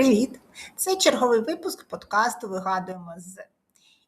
Привіт! Це черговий випуск подкасту Вигадуємо з.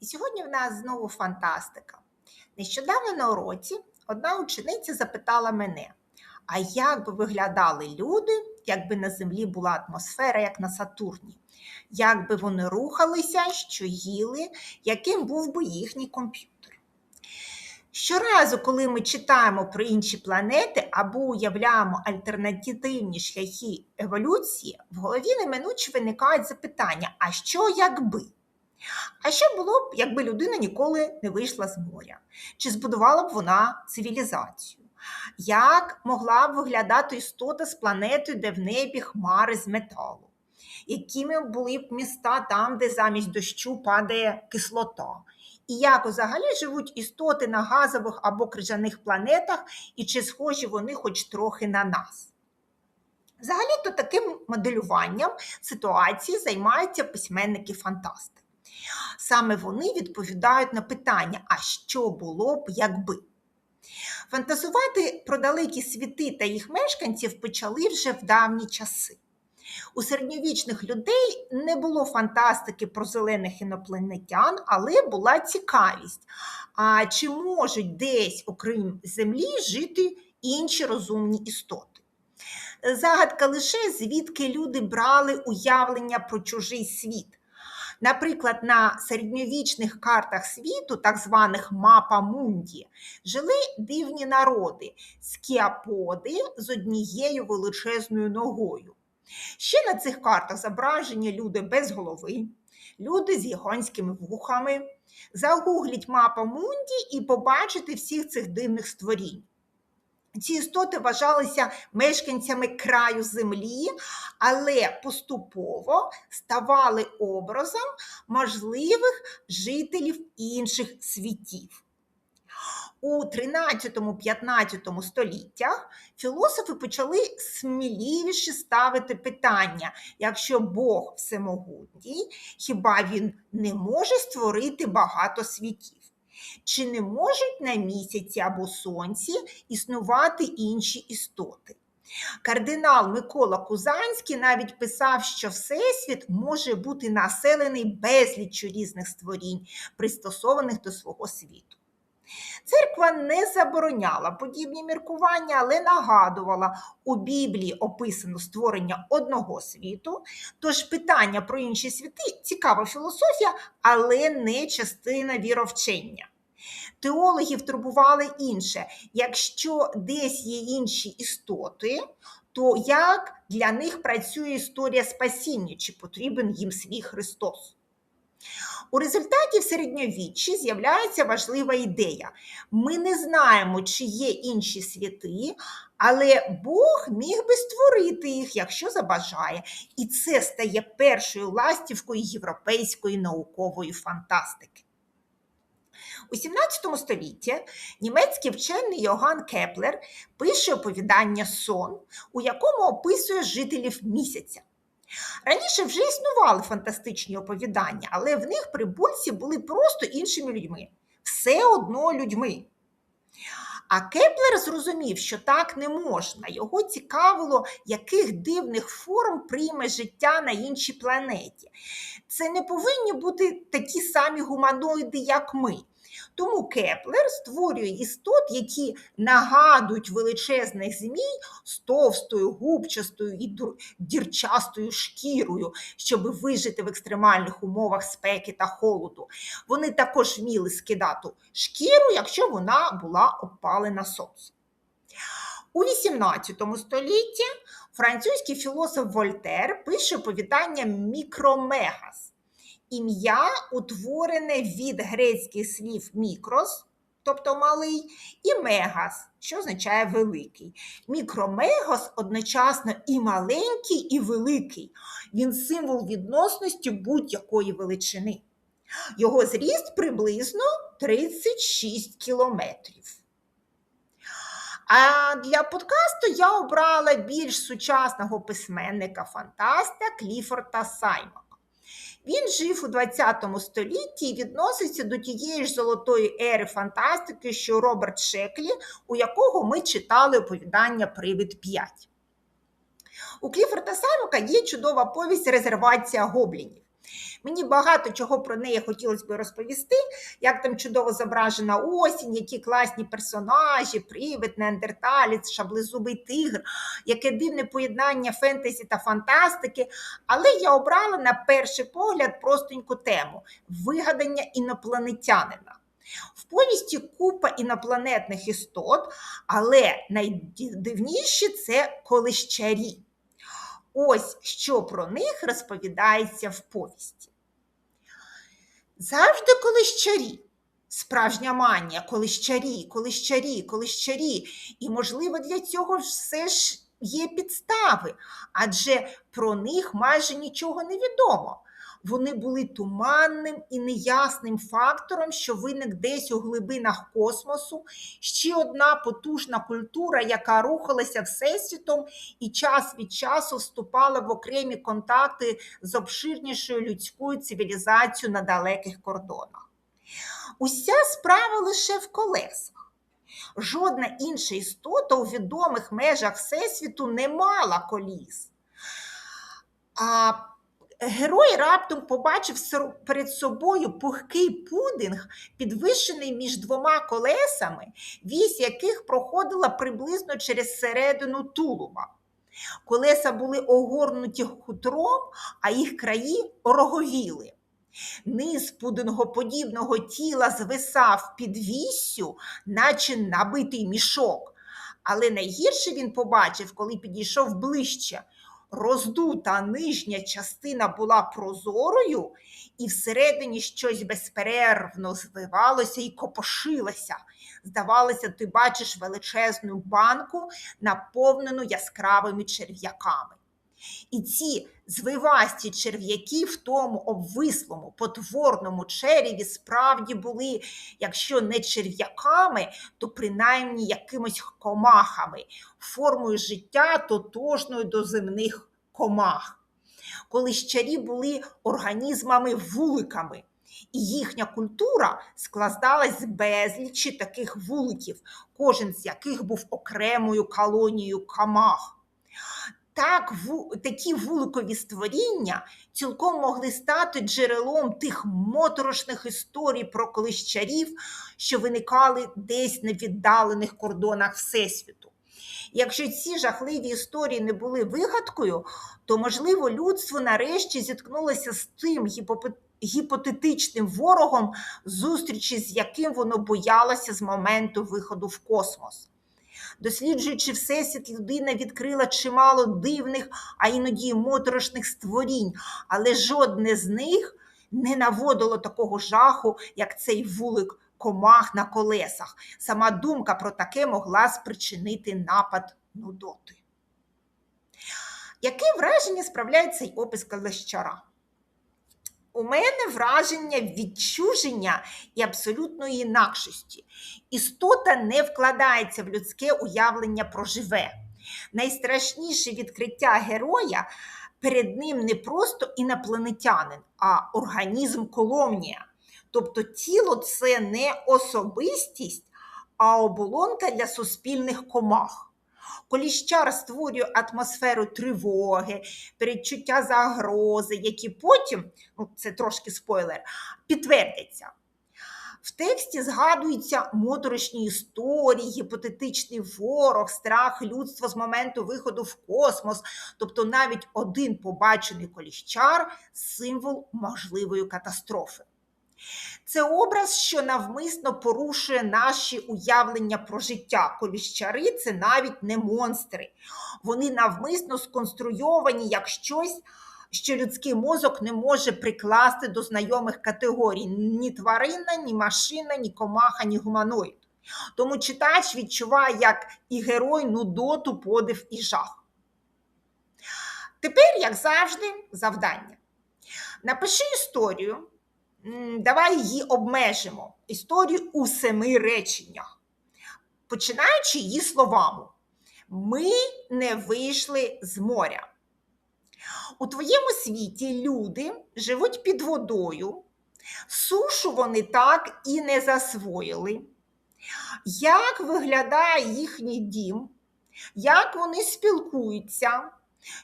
І сьогодні в нас знову фантастика. Нещодавно на уроці одна учениця запитала мене: а як би виглядали люди, якби на Землі була атмосфера, як на Сатурні? Як би вони рухалися, що їли, яким був би їхній комп'ютер? Щоразу, коли ми читаємо про інші планети або уявляємо альтернативні шляхи еволюції, в голові неминуче виникають запитання: а що якби? А що було б, якби людина ніколи не вийшла з моря? Чи збудувала б вона цивілізацію? Як могла б виглядати істота з планетою, де в небі хмари з металу? Якими були б міста там, де замість дощу падає кислота? І як взагалі живуть істоти на газових або крижаних планетах, і чи схожі вони хоч трохи на нас? Взагалі-то таким моделюванням ситуації займаються письменники-фантасти. Саме вони відповідають на питання, а що було б, якби? Фантазувати про далекі світи та їх мешканців почали вже в давні часи. У середньовічних людей не було фантастики про зелених інопланетян, але була цікавість. А чи можуть десь, окрім Землі, жити інші розумні істоти? Загадка лише звідки люди брали уявлення про чужий світ. Наприклад, на середньовічних картах світу, так званих мапа Мунді, жили дивні народи скіаподи з однією величезною ногою. Ще на цих картах зображені люди без голови, люди з гігантськими вухами. Загугліть мапа Мунді і побачите всіх цих дивних створінь. Ці істоти вважалися мешканцями краю землі, але поступово ставали образом можливих жителів інших світів. У 13-15 століттях філософи почали сміливіше ставити питання: якщо Бог всемогутній, хіба він не може створити багато світів? Чи не можуть на місяці або сонці існувати інші істоти? Кардинал Микола Кузанський навіть писав, що Всесвіт може бути населений безліччю різних створінь, пристосованих до свого світу. Церква не забороняла подібні міркування, але нагадувала, у Біблії описано створення одного світу, тож питання про інші світи цікава філософія, але не частина віровчення. Теологів турбували інше. Якщо десь є інші істоти, то як для них працює історія спасіння, чи потрібен їм свій Христос? У результаті в середньовіччі з'являється важлива ідея. Ми не знаємо, чи є інші світи, але Бог міг би створити їх, якщо забажає. І це стає першою ластівкою європейської наукової фантастики. У 17 столітті німецький вчений Йоган Кеплер пише оповідання Сон, у якому описує жителів місяця. Раніше вже існували фантастичні оповідання, але в них прибульці були просто іншими людьми, все одно людьми. А Кеплер зрозумів, що так не можна. Його цікавило, яких дивних форм прийме життя на іншій планеті. Це не повинні бути такі самі гуманоїди, як ми. Тому Кеплер створює істот, які нагадують величезних змій з товстою, губчастою і дірчастою шкірою, щоб вижити в екстремальних умовах спеки та холоду. Вони також вміли скидати шкіру, якщо вона була опалена сонцем. У XVIII столітті французький філософ Вольтер пише оповідання Мікромегас ім'я утворене від грецьких слів мікрос, тобто малий, і мегас, що означає великий. Мікромегос одночасно і маленький, і великий. Він символ відносності будь-якої величини. Його зріст приблизно 36 кілометрів. А для подкасту я обрала більш сучасного письменника-фантаста Кліфорда Сайма. Він жив у 20 столітті і відноситься до тієї ж золотої ери фантастики, що Роберт Шеклі, у якого ми читали оповідання Привид 5. У Кліфорда Саймака є чудова повість Резервація гоблінів. Мені багато чого про неї хотілося б розповісти, як там чудово зображена осінь, які класні персонажі, привид, неандерталець, шаблезубий тигр, яке дивне поєднання фентезі та фантастики. Але я обрала на перший погляд простеньку тему вигадання інопланетянина. В повісті купа інопланетних істот, але найдивніші це колищарі. Ось що про них розповідається в повісті. Завжди колищарі. Справжня манія, колищарі, колищарі, колищарі. І, можливо, для цього все ж є підстави, адже про них майже нічого не відомо. Вони були туманним і неясним фактором, що виник десь у глибинах космосу, ще одна потужна культура, яка рухалася всесвітом і час від часу вступала в окремі контакти з обширнішою людською цивілізацією на далеких кордонах. Уся справа лише в колесах. Жодна інша істота у відомих межах Всесвіту не мала коліс. А Герой раптом побачив перед собою пухкий пудинг, підвищений між двома колесами, вісь яких проходила приблизно через середину тулуба. Колеса були огорнуті хутром, а їх краї ороговіли. Низ пудингоподібного тіла звисав під віссю, наче набитий мішок. Але найгірше він побачив, коли підійшов ближче роздута нижня частина була прозорою, і всередині щось безперервно звивалося і копошилося. Здавалося, ти бачиш величезну банку, наповнену яскравими черв'яками. І ці звивасті черв'яки в тому обвислому, потворному череві справді були, якщо не черв'яками, то принаймні якимось комахами, формою життя тотожною до земних комах. Коли щарі були організмами-вуликами. І їхня культура складалась з безлічі таких вуликів, кожен з яких був окремою колонією камах. Так, такі вуликові створіння цілком могли стати джерелом тих моторошних історій про колищарів, що виникали десь на віддалених кордонах Всесвіту. Якщо ці жахливі історії не були вигадкою, то, можливо, людство нарешті зіткнулося з тим гіпотетичним ворогом, зустрічі з яким воно боялося з моменту виходу в космос. Досліджуючи всесвіт, людина відкрила чимало дивних, а іноді моторошних створінь, але жодне з них не наводило такого жаху, як цей вулик комах на колесах. Сама думка про таке могла спричинити напад нудоти. Яке враження справляє цей опис Калещара? У мене враження відчуження і абсолютної інакшості. Істота не вкладається в людське уявлення про живе. Найстрашніше відкриття героя перед ним не просто інопланетянин, а організм коломнія. Тобто тіло це не особистість, а оболонка для суспільних комах. Коліщар створює атмосферу тривоги, передчуття загрози, які потім, ну це трошки спойлер, підтвердяться. В тексті згадуються моторошні історії, гіпотетичний ворог, страх людства з моменту виходу в космос, тобто навіть один побачений коліщар символ можливої катастрофи. Це образ, що навмисно порушує наші уявлення про життя. Коліщари це навіть не монстри. Вони навмисно сконструйовані як щось, що людський мозок не може прикласти до знайомих категорій: ні тварина, ні машина, ні комаха, ні гуманоїд. Тому читач відчуває, як і герой нудоту, подив і жах. Тепер, як завжди, завдання. Напиши історію давай її обмежимо. Історію у семи реченнях. Починаючи її словами, ми не вийшли з моря. У твоєму світі люди живуть під водою, сушу вони так і не засвоїли. Як виглядає їхній дім, як вони спілкуються,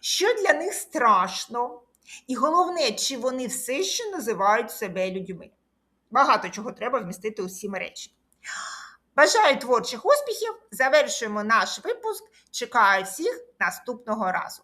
що для них страшно, і головне, чи вони все ще називають себе людьми. Багато чого треба вмістити у сім речень. Бажаю творчих успіхів! Завершуємо наш випуск. Чекаю всіх наступного разу.